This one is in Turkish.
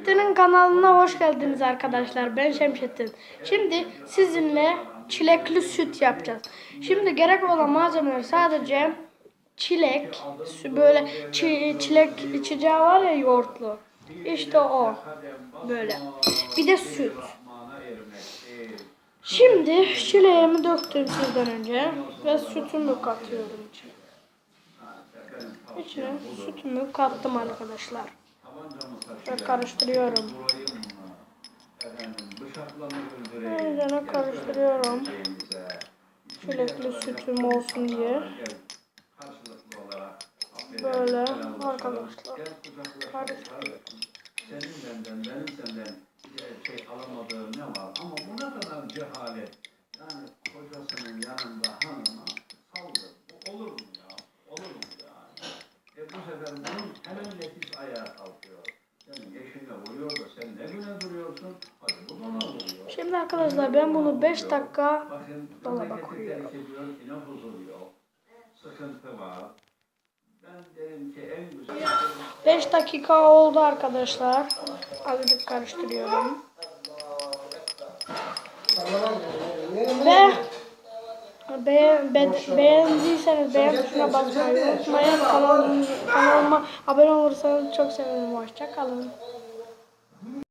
Şemsettin'in kanalına hoş geldiniz arkadaşlar. Ben Şemsettin. Şimdi sizinle çilekli süt yapacağız. Şimdi gerek olan malzemeler sadece çilek, böyle çi- çilek içeceği var ya yoğurtlu. İşte o. Böyle. Bir de süt. Şimdi çileğimi döktüm sizden önce ve sütümü katıyorum içine. İçine sütümü kattım arkadaşlar. Ve karıştırıyorum. İyice karıştırıyorum. Çilekli sütüm olsun diye. Böyle arkadaşlar. Karıştırıyorum. Senin benden, benim senden şey alamadığım ne var? Ama bu ne kadar cehalet. Yani kocasının yanında hanıma saldır. Olur mu ya? Olur mu yani? E bu sefer bunun hemen nefis ayağa kalkıyor. Şimdi arkadaşlar ben bunu 5 dakika dolaba koyuyorum. 5 dakika oldu arkadaşlar. Azıcık karıştırıyorum. Ve be, be, beğendiyseniz beğen tuşuna basmayı unutmayın. Kanalıma, abone olursanız çok sevinirim. Hoşça kalın.